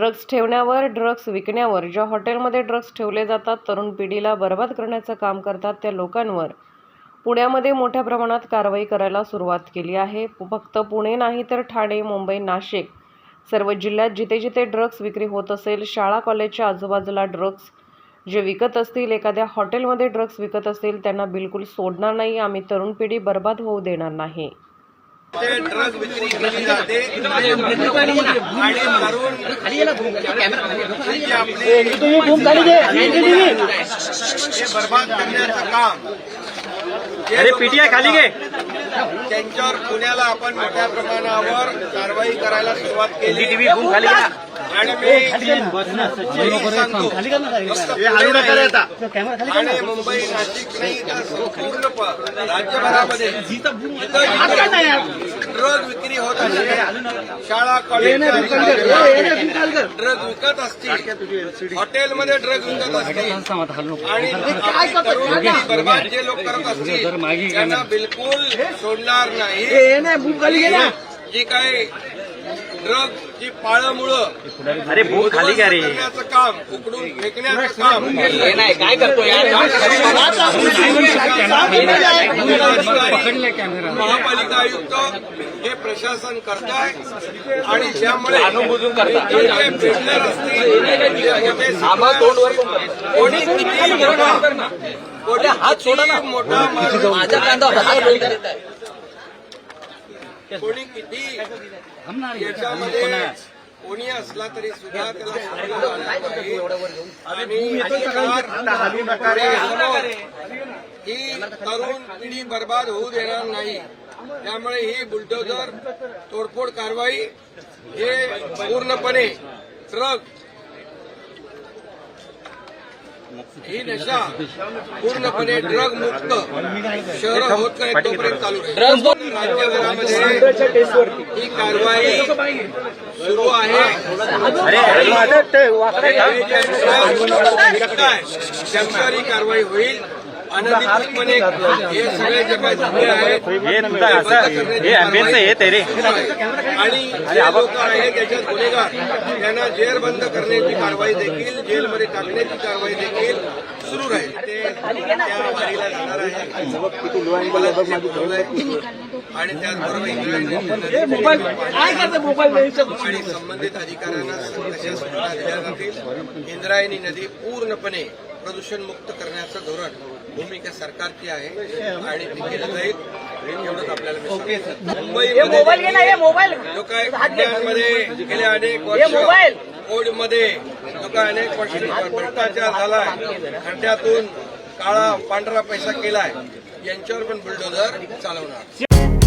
Drugs ठेवण्यावर drugs विकण्यावर ज्या हॉटेलमध्ये ड्रग्ज ठेवले जातात तरुण पिढीला बर्बाद करण्याचं काम करतात त्या लोकांवर. पुण्यामध्ये मोठ्या प्रमाणात कारवाई करायला सुरुवात केली आहे. फक्त पुणे नाही तर ठाणे मुंबई नाशिक सर्व जिल्ह्यात जिथे जिथे ड्रग्ज विक्री होत असेल शाळा कॉलेजच्या आजूबाजूला ड्रग्ज जे विकत असतील एखाद्या हॉटेलमध्ये ड्रग्ज विकत असतील त्यांना बिलकुल सोडणार नाही. आम्ही तरुण पिढी बर्बाद होऊ देणार नाही. ड्रग विक्री केली जाते. आणि तरुण जे आपले हे बर्बाद करण्याचं काम जे अरे पीटीआय खाली घे. त्यांच्यावर पुण्याला आपण मोठ्या प्रमाणावर कारवाई करायला सुरुवात केली. टीव्ही खाली आणि मी मुंबई नाशिक नाही तर संपूर्ण प- राज्यभरामध्ये ड्रग विक्री होत असेल शाळा कॉलेज ड्रग विकत असतील. हॉटेलमध्ये ड्रग विकत असतील. आणि बर्बाद जे लोक करत असतील त्यांना बिलकुल सोडणार नाही. जी काय ड्रग जी पाळमुळं अरे बूम खाली घ्या रे काम उकडून फेकण्याचं काम काय करतो महापालिका आयुक्त हे प्रशासन करत आहे आणि ज्यामुळे जे बिल्डर असतील जे मोठे कोणी किती मोठा कोणी किती याच्यामध्ये कोणी असला तरी सुद्धा त्याला ही तरुण पिढी बर्बाद होऊ देणार नाही. त्यामुळे ही बुलडोजर तोडफोड कारवाई हे पूर्णपणे ट्रक ही नशा पूर्णपणे ड्रग मुक्त शहर होत नाही तोपर्यंत चालू राहील राज्यभरामध्ये ही कारवाई सुरू आहे त्यांच्यावर ही कारवाई होईल अनधिकृतपणे हे सगळे जे काही धंदे आहेत हे तुझा असं रे आणि जे लोक आहेत त्याच्यात गुन्हेगार. त्यांना जेल बंद करण्याची कारवाई देखील जेलमध्ये टाकण्याची कारवाई देखील सुरू राहील. ते त्या वारीला जाणार आहे. मला ते बोलवलंय. आणि त्याचबरोबर आणि संबंधित अधिकाऱ्यांना दिल्या जातील इंद्रायणी नदी पूर्णपणे प्रदूषण मुक्त करण्याचं धोरण भूमिका सरकारची आहे आणि ती केलं जाईल. एवढंच आपल्याला जो काय गेले अनेक वर्ष. कोडमध्ये जो काय अनेक वर्ष भ्रष्टाचार झालाय. खड्ड्यातून काळा पांढरा पैसा केलाय. यांच्यावर पण बुलडोझर चालवणार.